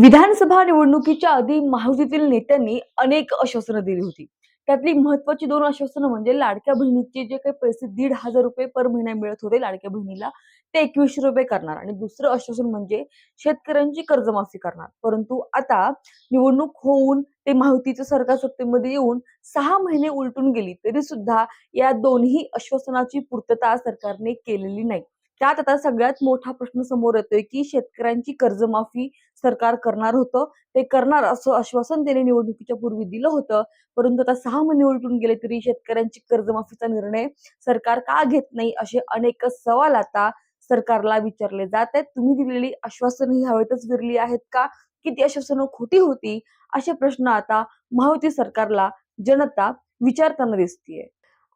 विधानसभा निवडणुकीच्या आधी महायुतीतील नेत्यांनी अनेक आश्वासनं दिली होती. त्यातली महत्वाची दोन आश्वासनं म्हणजे लाडक्या बहिणीचे जे काही पैसे दीड हजार रुपये पर महिना मिळत होते लाडक्या बहिणीला ते एकवीसशे रुपये करणार. आणि दुसरं आश्वासन म्हणजे शेतकऱ्यांची कर्जमाफी करणार. परंतु आता निवडणूक होऊन ते महायुतीचं सरकार सत्तेमध्ये येऊन सहा महिने उलटून गेली तरी सुद्धा या दोन्ही आश्वासनाची पूर्तता सरकारने केलेली नाही. त्यात आता सगळ्यात मोठा प्रश्न समोर येतोय की शेतकऱ्यांची कर्जमाफी सरकार करणार होतं. ते करणार असं आश्वासन त्याने निवडणुकीच्या पूर्वी दिलं होतं. परंतु आता सहा महिने उलटून गेले तरी शेतकऱ्यांची कर्जमाफीचा निर्णय सरकार का घेत नाही असे अनेक सवाल आता सरकारला विचारले जात आहेत. तुम्ही दिलेली आश्वासन ही हवेतच विरली आहेत का? की ती आश्वासनं खोटी होती? असे प्रश्न आता महायुती सरकारला जनता विचारताना दिसतीये.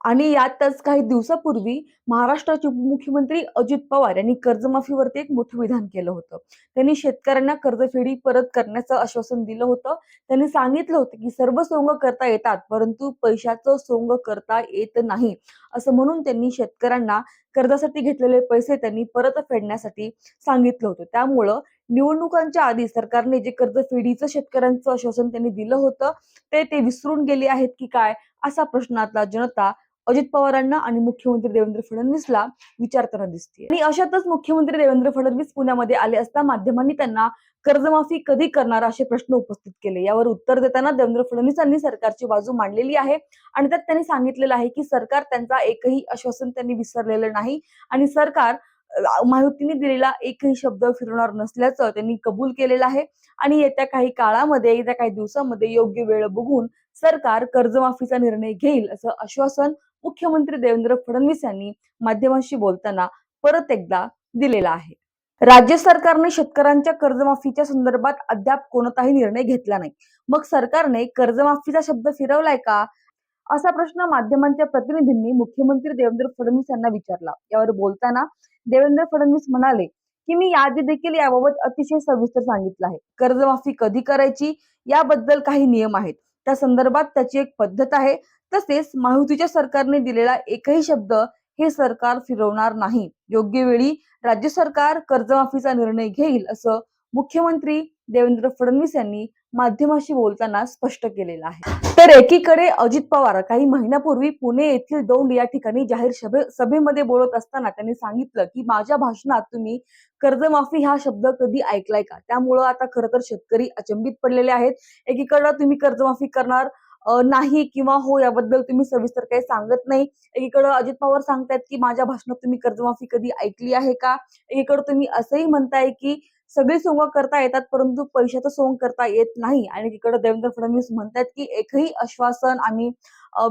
आणि यातच काही दिवसापूर्वी महाराष्ट्राचे उपमुख्यमंत्री अजित पवार यांनी कर्जमाफीवरती एक मोठं विधान केलं होतं. त्यांनी शेतकऱ्यांना कर्जफेडी परत करण्याचं आश्वासन दिलं होतं. त्यांनी सांगितलं होतं की सर्व सोंग करता येतात परंतु पैशाचं सोंग करता येत नाही असं म्हणून त्यांनी शेतकऱ्यांना कर्जासाठी घेतलेले पैसे त्यांनी परत फेडण्यासाठी सांगितलं होतं. त्यामुळं निवडणुकांच्या आधी सरकारने जे कर्जफेडीचं शेतकऱ्यांचं आश्वासन त्यांनी दिलं होतं ते ते विसरून गेले आहेत की काय असा प्रश्न आता जनता अजित पवारांना आणि मुख्यमंत्री देवेंद्र फडणवीसला विचारताना दिसते आणि अशातच मुख्यमंत्री देवेंद्र फडणवीस पुण्यामध्ये आले असता माध्यमांनी त्यांना कर्जमाफी कधी करणार असे प्रश्न उपस्थित केले. यावर उत्तर देताना देवेंद्र फडणवीसांनी सरकारची बाजू मांडलेली आहे. आणि त्यात त्यांनी सांगितलेलं आहे की सरकार त्यांचा एकही आश्वासन त्यांनी विसरलेलं नाही. आणि सरकार माहितीने दिलेला एकही शब्द फिरवणार नसल्याचं त्यांनी कबूल केलेलं आहे. आणि येत्या काही काळामध्ये येत्या काही दिवसामध्ये योग्य वेळ बघून सरकार कर्जमाफीचा निर्णय घेईल असं आश्वासन मुख्यमंत्री देवेंद्र फडणवीस यांनी माध्यमांशी बोलताना परत एकदा दिलेला आहे. राज्य सरकारने शेतकऱ्यांच्या कर्जमाफीच्या संदर्भात अद्याप कोणताही निर्णय घेतला नाही. मग सरकारने कर्जमाफीचा शब्द फिरवलाय का? असा प्रश्न माध्यमांच्या प्रतिनिधींनी मुख्यमंत्री देवेंद्र फडणवीस यांना विचारला. यावर बोलताना देवेंद्र फडणवीस म्हणाले की मी यादी देखील याबाबत अतिशय सविस्तर सांगितलं आहे. कर्जमाफी कधी करायची? याबद्दल काही नियम आहेत. त्या संदर्भात त्याची एक पद्धत आहे. तसेच महायुतीच्या सरकारने दिलेला एकही शब्द हे सरकार फिरवणार नाही. योग्य वेळी राज्य सरकार कर्जमाफीचा निर्णय घेईल असं मुख्यमंत्री देवेंद्र फडणवीस यांनी माध्यमाशी बोलताना स्पष्ट केलेलं आहे. तर एकीकडे अजित पवार काही महिन्यापूर्वी पुणे येथील दौंड या ठिकाणी जाहीर सभे सभेमध्ये बोलत असताना त्यांनी सांगितलं की माझ्या भाषणात तुम्ही कर्जमाफी हा शब्द कधी ऐकलाय का? त्यामुळं आता खरं तर शेतकरी अचंबित पडलेले आहेत. एकीकडे तुम्ही कर्जमाफी करणार नाही किंवा हो याबद्दल तुम्ही सविस्तर काही सांगत नाही. एकीकडे अजित पवार सांगतायत की माझ्या भाषणात तुम्ही कर्जमाफी कधी ऐकली आहे का? एकीकडे तुम्ही असंही म्हणताय की सगळी सोंग करता येतात परंतु पैशाचं सोंग करता येत नाही. आणि एकीकडे देवेंद्र फडणवीस म्हणतात की एकही आश्वासन आम्ही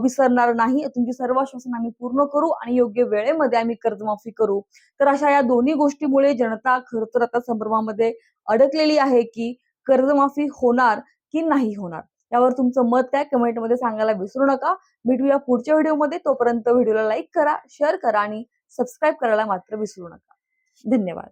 विसरणार नाही. तुमची सर्व आश्वासन आम्ही पूर्ण करू आणि योग्य वेळेमध्ये आम्ही कर्जमाफी करू. तर अशा या दोन्ही गोष्टीमुळे जनता खर तर आता संभ्रमामध्ये अडकलेली आहे की कर्जमाफी होणार की नाही होणार? यावर तुमचं मत काय कमेंटमध्ये सांगायला विसरू नका. भेटूया पुढच्या व्हिडिओमध्ये तोपर्यंत व्हिडिओला लाईक करा शेअर करा आणि सबस्क्राईब करायला मात्र विसरू नका. धन्यवाद.